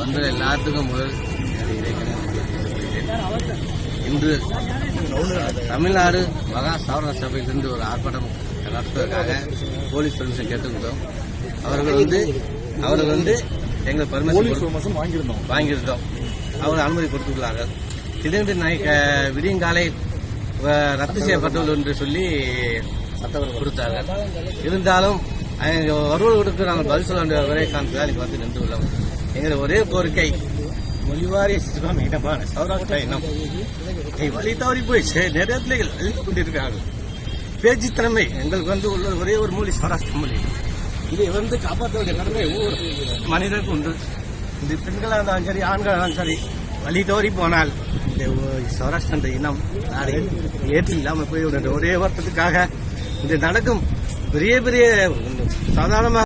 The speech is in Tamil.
வந்து எல்லாத்துக்கும் முதல் இன்று தமிழ்நாடு மகா சாவர சபையிலிருந்து ஒரு ஆர்ப்பாட்டம் நடத்துவதற்காக போலீஸ் பெர்மிஷன் கேட்டிருந்தோம் அவர்கள் வந்து அவர்கள் வந்து எங்கள் பர்மிஷன் வாங்கியிருந்தோம். வாங்கியிருந்தோம். அவர் அனுமதி கொடுத்துள்ளார்கள். திடீர்னு நாய் விடியங்காலை ரத்து செய்யப்பட்டுள்ளது என்று சொல்லி கொடுத்தார்கள். இருந்தாலும் அவங்க கொடுத்து நாங்கள் பதில் சொல்ல வேண்டிய வரை காலத்தில் வந்து நின்று உள்ளோம். எங்களுடைய ஒரே கோரிக்கை மொழிவாரிய சிறுபான்மை இடமான சௌராஷ்டிரா இனம் வழி தவறி போயிடுச்சு. நிறைய பிள்ளைகள் அழித்து கொண்டிருக்கிறார்கள். பேச்சு திறமை எங்களுக்கு வந்து உள்ள ஒரே ஒரு மொழி சௌராஷ்டிர மொழி. இதை வந்து காப்பாற்ற வேண்டிய கடமை ஒவ்வொரு மனிதனுக்கு உண்டு. இந்த பெண்களாக இருந்தாலும் சரி ஆண்களாக இருந்தாலும் சரி வழி தவறி போனால் இந்த சௌராஷ்டிர இனம் நாடு ஏற்று இல்லாமல் போய் ஒரே வருத்தத்துக்காக இது நடக்கும். பெரிய பெரிய சாதாரணமாக